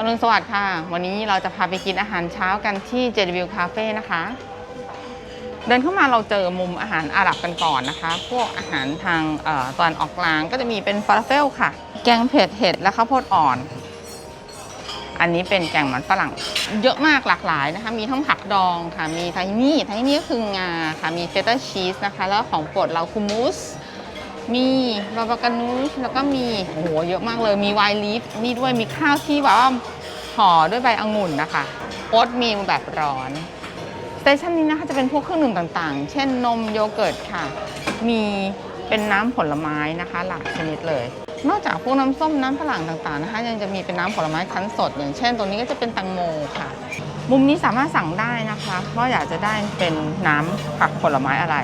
อรุณสวัสดิ์ค่ะ วันนี้เราจะพาไปกินอาหารเช้ากันที่ JW Cafe นะคะ เดินเข้ามาเราเจอมุมอาหารอาหรับกันก่อนนะคะ พวกอาหารทางตอนออกกลางก็จะมีเป็นฟาลาเฟลค่ะ แกงเผ็ดเห็ดและข้าวโพดอ่อน อันนี้เป็นแกงมันฝรั่ง เยอะมากหลากหลายนะคะ มีทั้งผักดองค่ะ มีไทนี่ไทนี่ก็คืองาค่ะ มีเฟต a ชีสนะคะ แล้วของโปรดเราคูมูสมีบาบากานูชแล้วก็มีโอ้โหเยอะมากเลยมีไวน์ลีฟนี่ด้วยมีข้าวที่แบบว่า ห่อด้วยใบองุ่นนะคะโอ๊ตมีลแบบร้อนสเตชันนี้นะคะจะเป็นพวกเครื่องดื่มต่างๆ เช่นนมโยเกิร์ตค่ะ มีเป็นน้ำผลไม้นะคะ หลากชนิดเลย นอกจากพวกน้ำส้มน้ำฝรั่งต่างๆนะคะ ยังจะมีเป็นน้ำผลไม้คั้นสด อย่างเช่นตัวนี้ก็จะเป็นแตังโมค่ะ มุมนี้สามารถสั่งได้นะคะว่าอยากจะได้เป็นน้ำผักผลไม้อะไร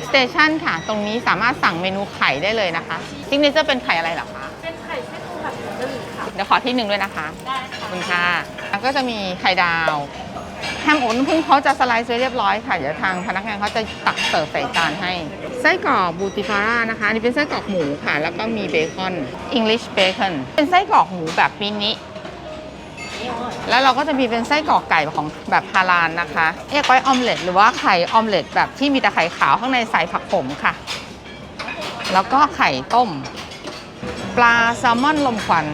X Station ค่ะ ตรงนี้สามารถสั่งเมนูไข่ได้เลยนะคะซิงเนเจอร์เป็นไข่อะไรหรอคะ เป็นไข่เส้น ดี๋ยวขอที่หนึ่งด้วยนะคะได้ขอบคุณค่ะแล้วก็จะมีไข่ดาวแฮมอบน้ำผึ้งเขาจะสไลซ์ไว้เรียบร้อยค่ะ เดี๋ยวทางพนักงานเขาจะตักเสิร์ฟใส่จานให้ ไส้กรอกบูติฟาร่านะคะ อันนี้เป็นไส้กรอกหมูค่ะ แล้วก็มีเบคอน English bacon เป็นไส้กรอกหมูแบบมินิแล้วเราก็จะมีเป็นไส้กรอกไก่ของแบบฮาลาลนะคะเรียกไว้ออมเล็ตหรือว่าไข่ออมเล็ตแบบที่มีแต่ไข่ขาวข้างในใส่ผักขมค่ะ แล้วก็ไข่ต้ม ปลาแซลมอนลมควัน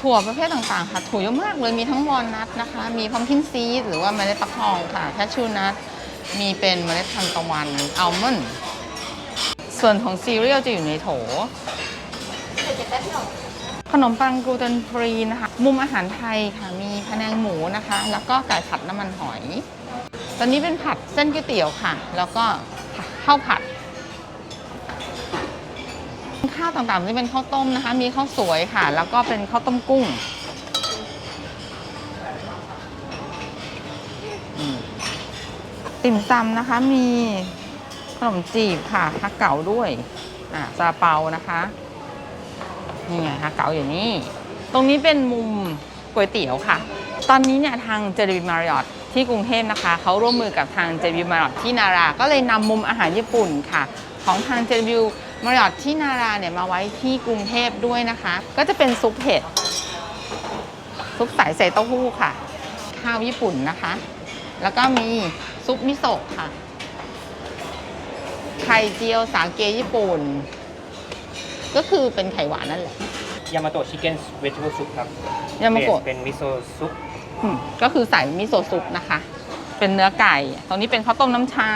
ถั่วประเภทต่างๆ ค่ะถั่วเยอะมากเลยมีทั้งวอลนัทนะคะ มีพัมคินซีดหรือว่าเมล็ดฟักทองค่ะแคชชูนัทมีเป็นเมล็ดทานตะวันอัลมอนด์ส่วนของซีเรียลจะอยู่ในโถ ขนมปังกลูเตนฟรีนะคะ มุมอาหารไทยค่ะ มีพะแนงหมูนะคะ แล้วก็ไก่ผัดน้ำมันหอย ตอนนี้เป็นผัดเส้นก๋วยเตี๋ยวค่ะ แล้วก็ข้าวผัด ข้าวต่างๆ ที่เป็นข้าวต้มนะคะ มีข้าวสวยค่ะ แล้วก็เป็นข้าวต้มกุ้งติ่มซำนะคะมีขนมจีบค่ะฮักเก๋าด้วยอ่าซาเปานะคะนี่ไงฮักเก๋าอยู่นี่ตรงนี้เป็นมุมก๋วยเตี๋ยวค่ะ ตอนนี้เนี่ยทางเจดีมาริออทที่กรุงเทพนะคะเขาร่วมมือกับทางเจดีมาริออทที่นารา ก็เลยนำมุมอาหารญี่ปุ่นค่ะ ของทางเจดี มาริออทที่นาราเนี่ยมาไว้ที่กรุงเทพด้วยนะคะ ก็จะเป็นซุปเห็ดซุปใสใส่เต้าหู้ค่ะ ข้าวญี่ปุ่นนะคะ แล้วก็มีซุปมิโซะค่ะ ไข่เจียวสาเกญี่ปุ่น ก็คือเป็นไข่หวานนั่นแหละยามาโตะชิคเก้นเวจิเบิลซุปครับยามาโกะเปลี่ยนเป็นมิโซะซุปอืมก็คือใส่มิโซะซุปนะคะ เป็นเนื้อไก่ ตรงนี้เป็นข้าวต้มน้ำชา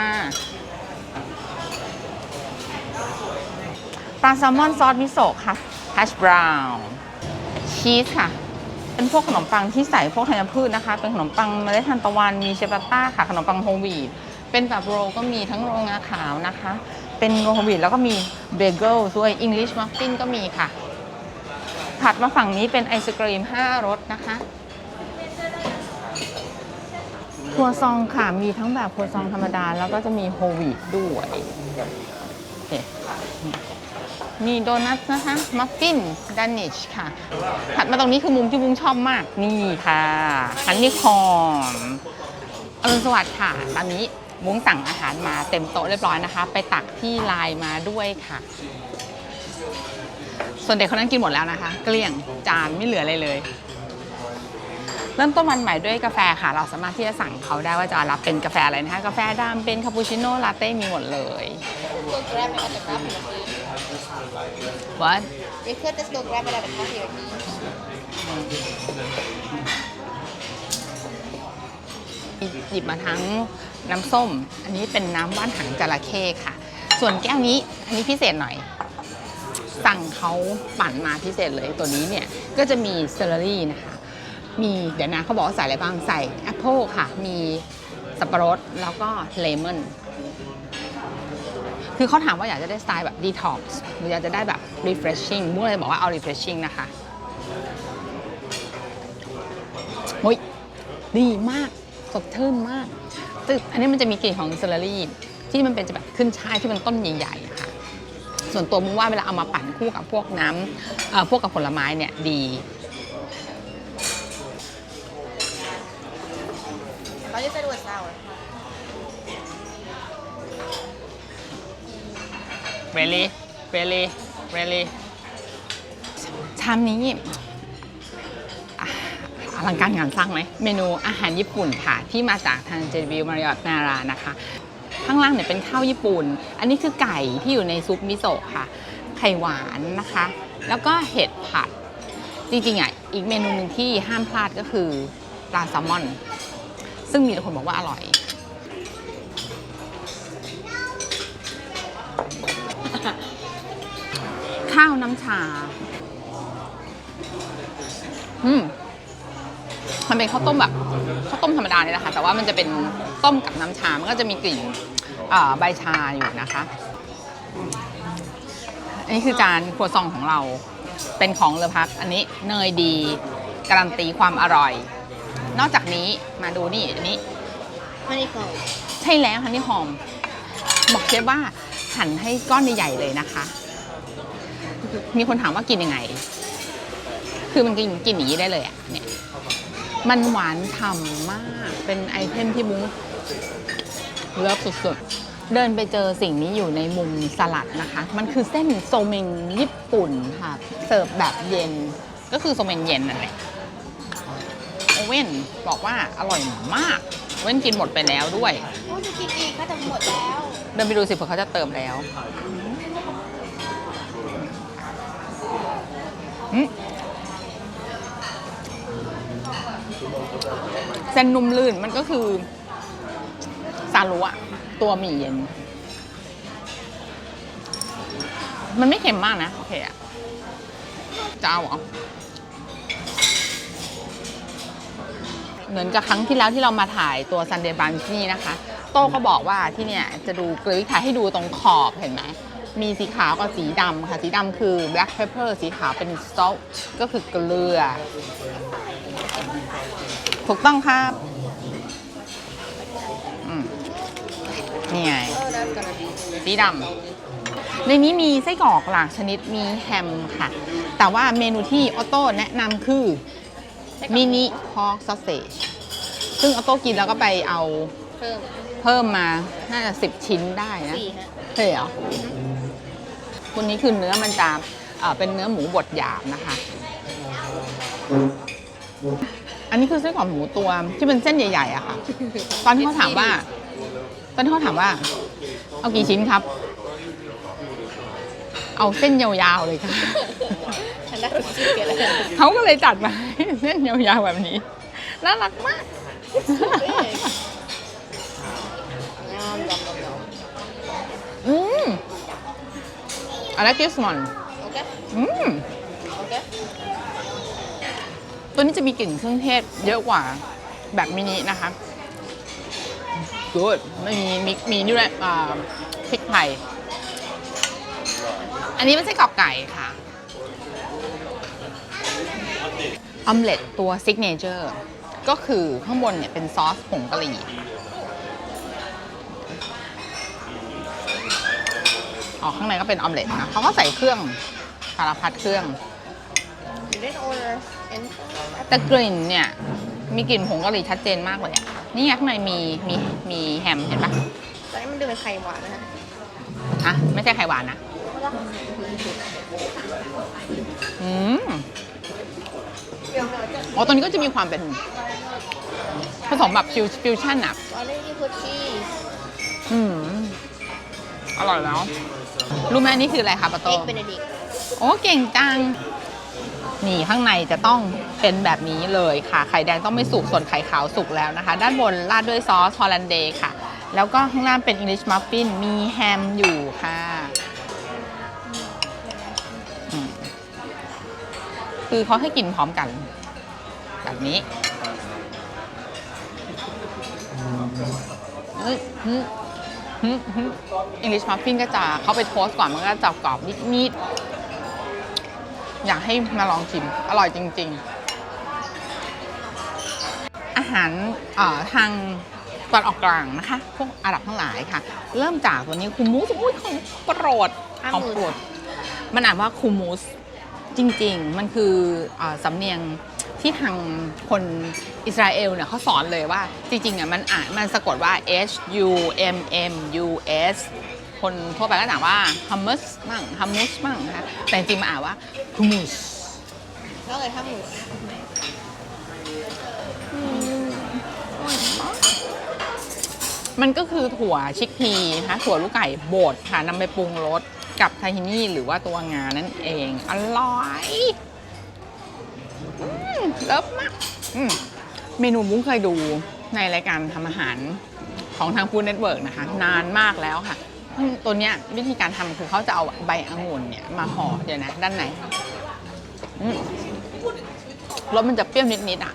ปลาแซลมอนซอสมิโซะค่ะแฮชบราวน์ชีสค่ะ เป็นพวกขนมปังที่ใส่พวกธัญพืชนะคะ เป็นขนมปังเมล็ดทานตะวันมีเชปาต้าค่ะ ขนมปังโฮลวีตเป็นแบบโรลก็มีทั้งโรลงาขาวนะคะ เป็นโรโฮลวีตแล้วก็มีเบเกิลด้วยอังกฤษมัฟฟินก็มีค่ะ ถัดมาฝั่งนี้เป็นไอศกรีม 5รสนะคะครัวซองค่ะ มีทั้งแบบครัวซองธรรมดา แล้วก็จะมีโฮลวีตด้วยโอเค มีโดนัทนะคะ มัฟฟินดานิชค่ะ ถัดมาตรงนี้คือมุมที่บุ้งชอบมาก นี่ค่ะฮันนี่คอร์นอรุณสวัสดิ์ค่ะ ตอนนี้มุ้งสั่งอาหารมาเต็มโต๊ะเรียบร้อยนะคะ ไปตักที่ไลน์มาด้วยค่ะ ส่วนเด็กคนนั้นกินหมดแล้วนะคะ เกลี้ยงจานไม่เหลืออะไรเลย เริ่มต้นวันใหม่ด้วยกาแฟค่ะ เราสามารถที่จะสั่งเขาได้ว่าจะรับเป็นกาแฟอะไรนะคะ กาแฟดำเป็นคาปูชิโน่ลาเต้มีหมดเลย Go grab it at the coffee machine. What You could just go grab it at the coffee machine. หยิบมาทั้งน้ำส้ม อันนี้เป็นน้ำว่านหางจระเข้ค่ะ ส่วนแก้วนี้ อันนี้พิเศษหน่อย สั่งเขาปั่นมาพิเศษเลยตัวนี้เนี่ย ก็จะมีเซอร์รี่นะคะ มีเดี๋ยวนะเขาบอกว่าใส่อะไรบ้างใส่แอปเปิลค่ะ มีสับปะรดแล้วก็เลมอนคือเขาถามว่าอยากจะได้สไตล์แบบดีท็อกซ์หรืออยากจะได้แบบ refreshing มุ้งเลยบอกว่าเอา refreshing นะคะโอ้ยดีมากสดชื่นมากตึกอันนี้มันจะมีกลิ่นของเซอร์รี่ที่มันเป็นจะแบบขึ้นช่ายที่มันต้นใหญ่ๆอะค่ะส่วนตัวมุ้งว่าเวลาเอามาปั่นคู่กับพวกน้ำเอ่อพวกกับผลไม้เนี่ยดี really really really ชามนี้อลังการงานสร้างไหมเมนูอาหารญี่ปุ่นค่ะ ที่มาจากทางเจวิวมาริออตนารานะคะ ข้างล่างเนี่ยเป็นข้าวญี่ปุ่น อันนี้คือไก่ที่อยู่ในซุปมิโซะค่ะ ไข่หวานนะคะ แล้วก็เห็ดผัด จริงๆอะอีกเมนูหนึ่งที่ห้ามพลาดก็คือปลาแซลมอน ซึ่งมีแต่คนบอกว่าอร่อย ข้าวน้ำชา อืมมันเป็นข้าวต้มแบบข้าวต้มธรรมดาเนี่ยแหละค่ะ แต่ว่ามันจะเป็นต้มกับน้ำชา มันก็จะมีกลิ่นใบชาอยู่นะคะ อันนี้คือจานครัวซองของเรา เป็นของเลอพัก อันนี้เนยดีการันตีความอร่อย นอกจากนี้มาดูนี่อันนี้ฮันนี่คอมใช่แล้วฮันนี่หอม บอกเชฟว่าหั่นให้ก้อนใหญ่ๆเลยนะคะ มีคนถามว่ากินยังไง คือมันกินกินอย่างนี้ได้เลยอะเนี่ยมันหวานฉ่ำมาก เป็นไอเทมที่มุ้งเลิฟสุดๆ เดินไปเจอสิ่งนี้อยู่ในมุมสลัดนะคะ มันคือเส้นโซเมงญี่ปุ่นค่ะ เสิร์ฟแบบเย็น ก็คือโซเมงเย็นนั่นแหละ โอเว่นบอกว่าอร่อยมากโอเว่นกินหมดไปแล้วด้วย โอ้จะกินอีกก็จะหมดแล้ว เดินไปดูสิเผื่อเขาจะเติมแล้ว เส้นนุ่มลื่นมันก็คือซาลุอะตัวหมี่เย็น มันไม่เค็มมากนะ โอเคอะจะเอาเหรอเหมือนกับครั้งที่แล้วที่เรามาถ่ายตัว Sunday Brunch ที่นี่นะคะ โต้ก็บอกว่าที่เนี่ยจะดูกลือพริกไทยให้ดูตรงขอบเห็นไหม มีสีขาวกับสีดำค่ะ สีดำคือ black pepper สีขาวเป็น salt ก็คือเกลือ ถูกต้องครับอืมนี่ไงโอ้ that's gonna be สีดำในนี้มีไส้กรอกหลากชนิดมีแฮมค่ะ แต่ว่าเมนูที่ออโต้แนะนำคือมินิพอกซอสเซจซึ่งออโต้กินแล้วก็ไปเอาเพิ่มเพิ่มมา น่าจะสิบชิ้นได้นะสี่ฮะเฮ้ยเหรอ ตัวนี้คือเนื้อมันจะเอ่อเป็นเนื้อหมูบดหยาบนะคะ อันนี้คือไส้กรอกหมูตัวที่เป็นเส้นใหญ่ๆอะค่ะ ตอนที่เขาถามว่า ตอนที่เขาถามว่า เอากี่ชิ้นครับ เอาเส้นยาวๆเลยค่ะฉันได้ทุกชิ้นเกินแล้วเขาก็เลยจัดมาให้เส้นยาวๆแบบนี้น่ารักมากงามยำยำยอืม I like this one ำโอเคอืมโอเคตัวนี้จะมีกลิ่นเครื่องเทศเยอะกว่าแบบมินินะคะ good ไม่มีมีมีนี่ด้วยอ่าพริกไทย อันนี้เป็นไส้กรอกไก่ค่ะออมเล็ตตัวซิกเนเจอร์ก็คือข้างบนเนี่ยเป็นซอสผงกะหรี่ อ๋อข้างในก็เป็นออมเล็ตนะเขาก็ใส่เครื่องสารพัดเครื่อง You didn't order anything แต่กลิ่นเนี่ยมีกลิ่นผงกะหรี่ชัดเจนมากเลยอะนี่ไงข้างในมีมีมีแฮมเห็นปะแต่นี่มันดูเป็นไข่หวานนะฮะอะไม่ใช่ไข่หวานนะอืมอ๋อตัวนี้ก็จะมีความเป็นผสมแบบฟิวฟิวชั่นอะตอนนี้นี่คือชีสอืม อร่อยแล้ว รู้ไหมอันนี่คืออะไรคะปะโต เอ็กเบนดิกโอ้เก่งจัง นี่ข้างในจะต้องเป็นแบบนี้เลยค่ะ ไข่แดงต้องไม่สุก ส่วนไข่ขาวสุกแล้วนะคะ ด้านบนราดด้วยซอสฮอลแลนเดย์ค่ะ แล้วก็ข้างล่างเป็น English muffin มีแฮมอยู่ค่ะอืมคือเขาให้กินพร้อมกัน แบบนี้ เฮ้ยฮึฮึฮึ English muffin ก็จะเข้าไปโทสก่อนมันก็จะกรอบนิดๆ อยากให้มาลองชิม อร่อยจริง ๆ อาหารเอ่อทางตอนออกกลางนะคะ พวกอาหรับทั้งหลายค่ะ เริ่มจากตัวนี้คูมูสอุ้ยของโปรดของโปรด มันอ่านว่าคูมูสจริง ๆ มันคืออสำเนียง ที่ทางคนอิสราเอลเนี่ยเขาสอนเลยว่าจริงๆอะมันอ่านมันสะกดว่า H U M M U S คนทั่วไปก็ถามว่า hummus มั่ง hummus มั่งนะคะแต่จริงๆมันอ่านว่า hummus ก็เลยถ้าหมูมันก็คือถั่วชิคพีนะคะถั่วลูกไก่บดค่ะนำไปปรุงรสกับทาฮินี่หรือว่าตัวงานั่นเอง อร่อยอืม เลิฟมากมเมนูมุ้งเคยดูในรายการทำอาหารของทางฟู้ดเน็ตเวิร์กนะคะ นานมากแล้วค่ะ ตัวเนี้ยวิธีการทำคือเขาจะเอาใบองุ่นเนี่ยมาห่อเดี๋ยวนะ ด้านในรสมันจะเปรี้ยวนิดๆอะ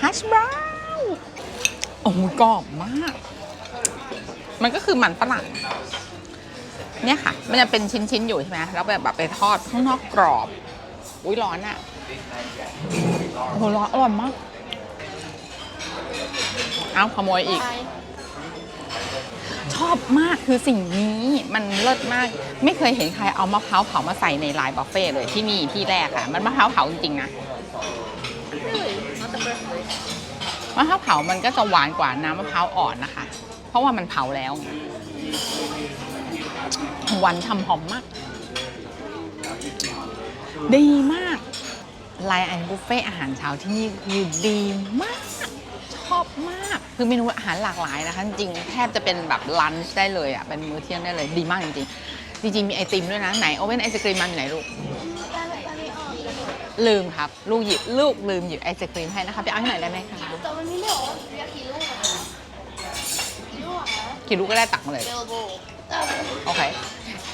ฮัชบราวน์โอ้โหกรอบมาก มันก็คือมันฝรั่งเนี่ยค่ะ มันจะเป็นชิ้นๆอยู่ใช่ไหมแล้วแบบแบบไปทอดข้างนอกกรอบ อุ้ยร้อนอะ่ะ โอ้โหร้อนอร่อยมาก เอาขโมยอีกไปชอบมากคือสิ่งนี้มันเลิศมาก ไม่เคยเห็นใครเอามะพร้าวเผามาใส่ในลายบัฟเฟ่ต์เลยที่นี่ที่แรกค่ะ มันมะพร้าวเผาจริงๆนะ really not the first place มะพร้าวเผามันก็จะหวานกว่าน้ำมะพร้าวอ่อนนะคะ เพราะว่ามันเผาแล้วไงหวานฉ่ำหอมมาก ดีมาก ไลน์ไอนบุฟเฟ่อาหารเช้าที่นี่คือดีมาก ชอบมาก คือเมนูอาหารหลากหลายนะคะ จริงๆแทบจะเป็นแบบลันช์ได้เลยอะ เป็นมื้อเที่ยงได้เลย ดีมากจริงๆ จริงๆ มีไอติมด้วยนะ ไหนโอเว่นไอศกรีมมันอยู่ไหนลูก ลืมครับ ลูกหยิบลูกลืมหยิบไอศกรีมให้นะคะ ไปเอาให้หน่อยได้ไหมคะแต่วันนี้ไม่บอกว่าอยากกี่ลูกอะกี่ลูกอะคะกี่ลูกก็ได้ตักมาเลย available โอเค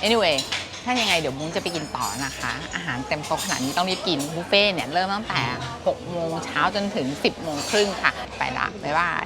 anyway ถ้ายังไงเดี๋ยวมุ้งจะไปกินต่อนะคะ อาหารเต็มโต๊ะขนาดนี้ต้องรีบกินบุฟเฟ่ต์เนี่ยเริ่มตั้งแต่6โมงเช้าจนถึง 10โมงครึ่งค่ะ ไปละบ๊ายบาย